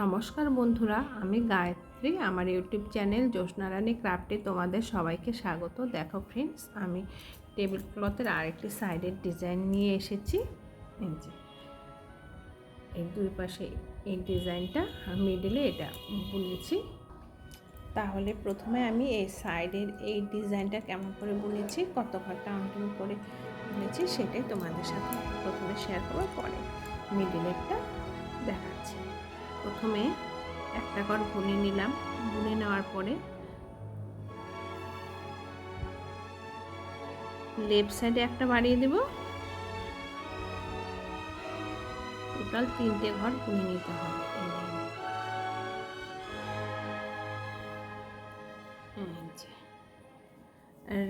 নমস্কার বন্ধুরা, আমি গায়ত্রী। আমার ইউটিউব চ্যানেল জ্যোৎস্নারানী ক্রাফটে তোমাদের সবাইকে স্বাগত। দেখো ফ্রেন্ডস আমি টেবিল ক্লথের আরেকটি সাইডের ডিজাইন নিয়ে এসেছি। এই যে, এই দুই পাশে এই ডিজাইনটা আর মিডিলে এটা বুনেছি। তাহলে প্রথমে আমি এই সাইডের এই ডিজাইনটা কেমন করে বুনেছি, কত ঘর টাউন করে বুনেছি সেটাই তোমাদের সাথে প্রথমে শেয়ার করার পরে মিডিলেরটা দেখাচ্ছি। প্রথমে একটা ঘর বুনে নিলাম। বুনে নেওয়ার পরে লেফট সাইডে একটা বাড়িয়ে দেব। টোটাল তিনটে ঘর বুনে নিতে হবে।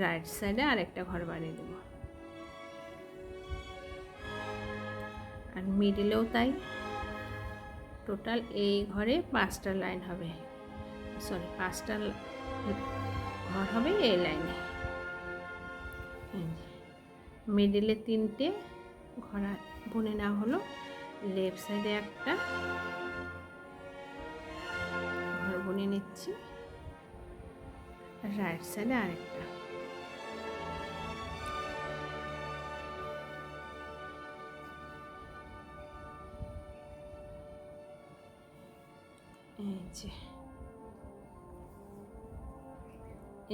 রাইট সাইডে আরেকটা ঘর বাড়িয়ে দেব। আর মিডিলেও তাই। টোটাল এই ঘরে পাঁচটা লাইন হবে। সরি পাঁচটা ঘর হবে এই লাইনে মিডিলে তিনটে, ঘর বুনে নেওয়া হলো। লেফট সাইডে একটা। ঘর বুনে নিচ্ছি। রাইট সাইডে আরেকটা।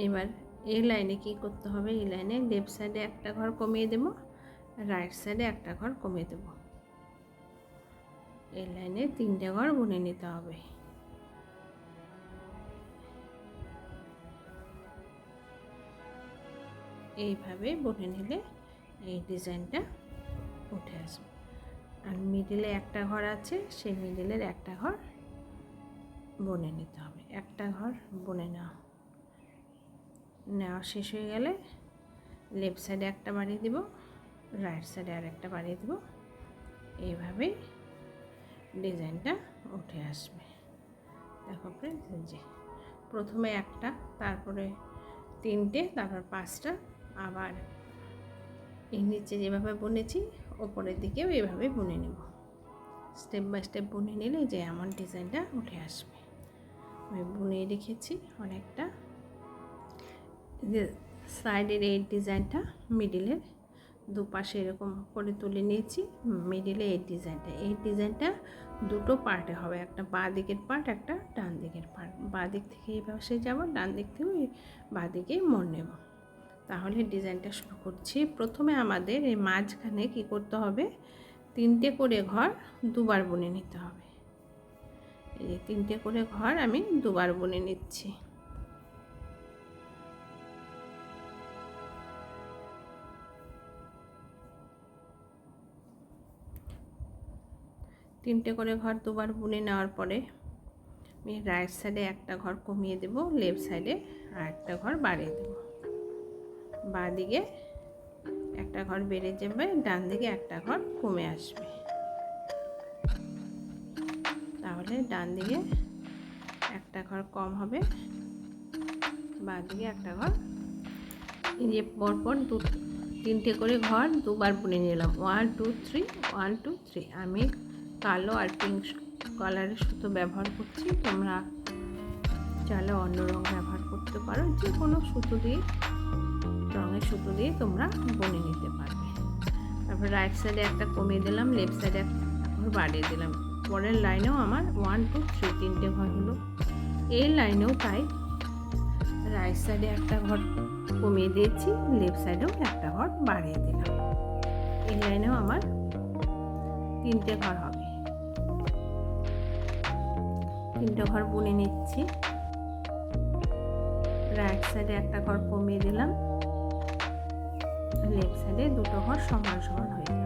এবার এই লাইনে কি করতে হবে? এই লাইনে লেফট সাইডে একটা ঘর কমিয়ে দেব রাইট সাইডে একটা ঘর কমিয়ে দেব। এই লাইনে তিনটে ঘর বুনে নিতে হবে। এইভাবে বুনে নিলে এই ডিজাইনটা উঠে আসবে। আর মিডিলে একটা ঘর আছে, সেই মিডিলের একটা ঘর বনে নিতে হবে। একটা ঘর বনে নেওয়া নেওয়া শেষ হয়ে গেলে লেফট সাইডে একটা বাড়িয়ে দিব রাইট সাইডে আর একটা বাড়িয়ে দেব। এইভাবে ডিজাইনটা উঠে আসবে। দেখো ফ্রেন্ডস যে প্রথমে একটা, তারপরে তিনটে, তারপর পাঁচটা, আবার এই নিচে যেভাবে বুনেছি, ওপরের দিকেও এইভাবে বুনে নেব। স্টেপ বাই স্টেপ বুনে নিলে যে এমন ডিজাইনটা উঠে আসবে। আমি বুনে রেখেছি অনেকটা। যে সাইডের এই ডিজাইনটা মিডিলের দুপাশে এরকম করে তুলে নিয়েছি মিডিলে এই ডিজাইনটা। এই ডিজাইনটা দুটো পার্টে হবে, একটা বাঁ দিকের পার্ট একটা ডান দিকের পার্ট বাঁ দিক থেকে এই পাশে যাব, ডান দিক থেকে বাঁ দিকে মোড় নেব। তাহলে ডিজাইনটা শুরু করছি। প্রথমে আমাদের এই মাঝখানে কি করতে হবে? তিনটে করে ঘর দুবার বুনে নিতে হবে। এই তিনটে করে ঘর আমি দুবার বুনে নিচ্ছি। তিনটে করে ঘর দুবার বুনে নেওয়ার পরে আমি রাইট সাইডে একটা ঘর কমিয়ে দেব লেফট সাইডে আর একটা ঘর বাড়িয়ে দেব। বাঁ দিকে একটা ঘর বেড়ে যাবে ডান দিকে একটা ঘর কমে আসবে। তাহলে ডান দিকে একটা ঘর কম হবে বাঁ দিকে একটা ঘর। যে পরপর দু, তিনটে করে ঘর দুবার বুনে নিলাম। One two three one two three আমি কালো আর পিঙ্ক কালারের সুতো ব্যবহার করছি। তোমরা চাইলে অন্য রঙ ব্যবহার করতে পারো। যে কোনো সুতো দিয়ে, রঙের সুতো দিয়ে তোমরা বনে নিতে পারবে। তারপর রাইট সাইডে একটা কমিয়ে দিলাম লেফট সাইডে একটা বাড়িয়ে দিলাম। পরের লাইনেও আমার ওয়ান টু থ্রি তিনটে ঘর হলো। এই লাইনেও তাই রাইট সাইডে একটা ঘর কমিয়ে দিয়েছি লেফট সাইডেও একটা ঘর বাড়িয়ে দিলাম। এই লাইনেও আমার তিনটে ঘর হবে। তিনটে ঘর বুনে নিচ্ছি। রাইট সাইডে একটা ঘর কমিয়ে দিলাম। লেফট সাইডে দুটো ঘর সমান সমান হয়ে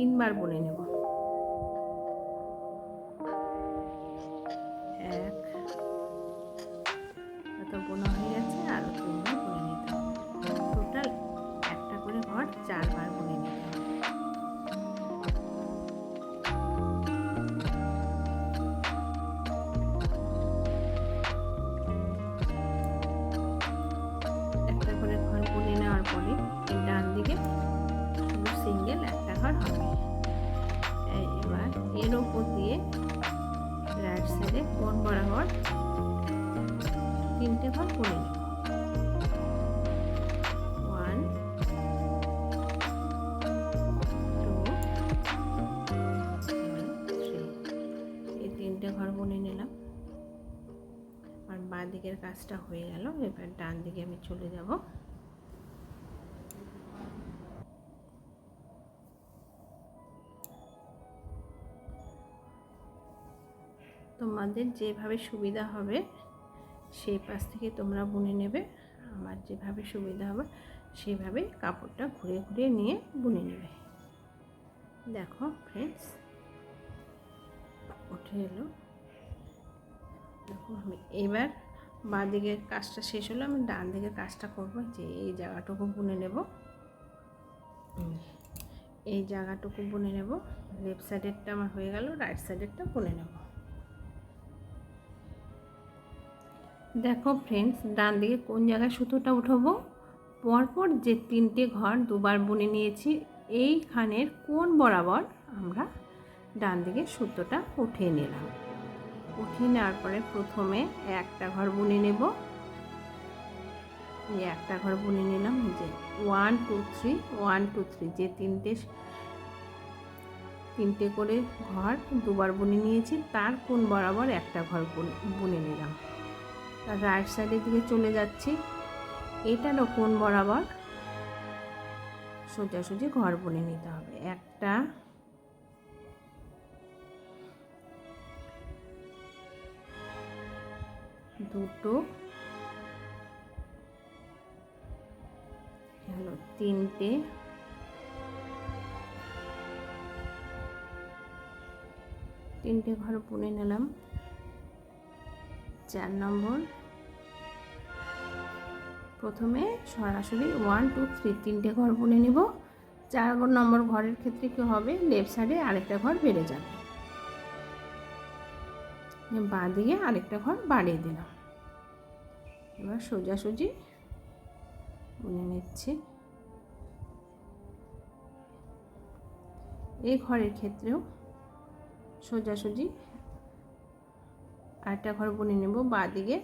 তিনবার বুনে নেব। দিকের কাজটা হয়ে গেল, এবার ডান দিকে আমি চলে যাব। তোমাদের যেভাবে সুবিধা হবে, সেই পাশ থেকে তোমরা বুনে নেবে। আমার যেভাবে সুবিধা হবে সেইভাবে কাপড়টা ঘুরে ঘুরে নিয়ে বুনে নেবে। দেখো ফ্রেন্ডস উঠে এলো। দেখো আমি এবার বাঁ দিকের কাজটা শেষ হলো আমি ডান দিকের কাজটা করব যে এই জায়গাটুকু বুনে নেব। এই জায়গাটুকু বুনে নেব লেফট সাইডেরটা আমার হয়ে গেল রাইট সাইডেরটা বুনে নেব। দেখো ফ্রেন্ডস ডান দিকে কোন জায়গায় সুতোটা উঠাবো? পরপর যে তিনটে ঘর দুবার বুনে নিয়েছি এইখানের কোন বরাবর আমরা ডান দিকে সুতোটা উঠিয়ে নিলাম। উঠিয়ে নেওয়ার পরে প্রথমে একটা ঘর বুনে নেব। এই একটা ঘর বুনে নিলাম যে one two three one two three যে তিনটে তিনটে করে ঘর দুবার বুনে নিয়েছি, তার কোন বরাবর একটা ঘর বুনে নিলাম। তার রাইট সাইডের দিকে চলে যাচ্ছি, এটারও কোন বরাবর? সোজাসুজি ঘর বুনে নিতে হবে। একটা দুটো। হলো তিনটে। তিনটে ঘর বুনে নিলাম। চার নম্বর। প্রথমে সরাসরি ওয়ান টু থ্রি তিনটে ঘর বুনে নেব। চার নম্বর ঘরের ক্ষেত্রে কী হবে? লেফট সাইডে আরেকটা ঘর বেড়ে যাবে। বাঁ দিকে আরেকটা ঘর বাড়িয়ে দিলাম। এবার সোজাসুজি বুনে নিচ্ছি। এই ঘরের ক্ষেত্রেও সোজাসুজি আরেকটা ঘর বুনে নেব বাঁ দিকে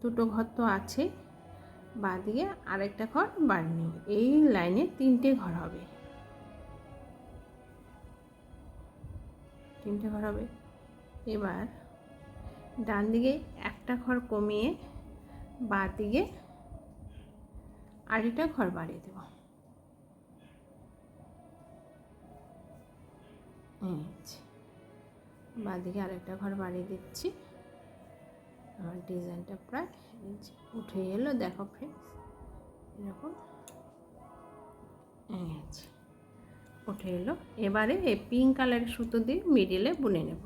দুটো ঘর তো আছে বাঁ দিকে আরেকটা ঘর বাড়ি নেব। এই লাইনে তিনটে ঘর হবে। তিনটে ঘর হবে। এবার ডান দিকে একটা ঘর কমিয়ে বাঁ দিকে আরেকটা ঘর বাড়িয়ে দেব। বাঁ দিকে আরেকটা ঘর বাড়িয়ে দিচ্ছি। আমার ডিজাইনটা প্রায় উঠে এলো, দেখো ফ্রেন্ডস এরকম। উঠে এলো। এবারে এই পিঙ্ক কালারের সুতো দিয়ে মিডিলে বুনে নেব।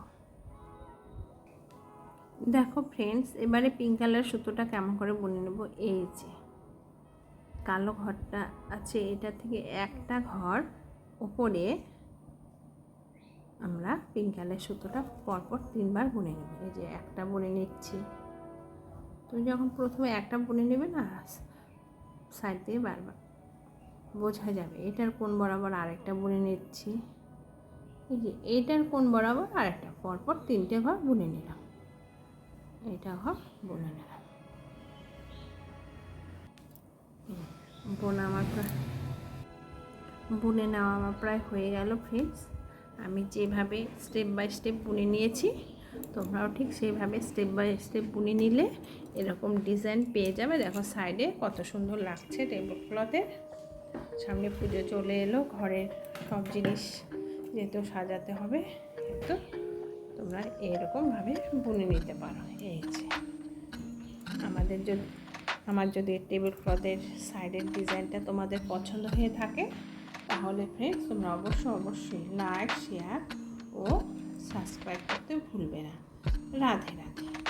দেখো ফ্রেন্ডস এবারে পিঙ্ক কালার সুতোটা কেমন করে বুনে নেব? এই যে, কালো ঘরটা আছে, এটা থেকে একটা ঘর ওপরে আমরা পিঙ্ক কালার সুতোটা পরপর তিনবার বুনে নেব। এই যে একটা বুনে নিচ্ছি। তুমি যখন প্রথমে একটা বুনে নেবে না সাইড দিয়ে বারবার, বোঝা যাবে। এটার কোন বরাবর আরেকটা বুনে নিচ্ছি। এই যে এইটার কোন বরাবর আরেকটা, পরপর তিনটে ঘর বুনে নিলাম। এটা ঘর বুনে নিলাম বোনা আমার প্রায় বুনে নেওয়া আমার প্রায় হয়ে গেল ফ্রেন্ডস আমি যেভাবে স্টেপ বাই স্টেপ বুনে নিয়েছি, তোমরাও ঠিক সেইভাবে স্টেপ বাই স্টেপ বুনে নিলে এরকম ডিজাইন পেয়ে যাবে। দেখো সাইডে কত সুন্দর লাগছে টেবিল ক্লথের সামনে পুজো চলে এলো ঘরের সব জিনিস যেহেতু সাজাতে হবে তো তোমরা এরকমভাবে বুনে নিতে পারো। এই যে, আমাদের যদি, আমার যদি টেবিল ক্লথের সাইডের ডিজাইনটা তোমাদের পছন্দ হয়ে থাকে, তাহলে ফ্রেন্ডস তোমরা অবশ্যই অবশ্যই লাইক শেয়ার ও সাবস্ক্রাইব করতে ভুলবে না। রাধে রাধে।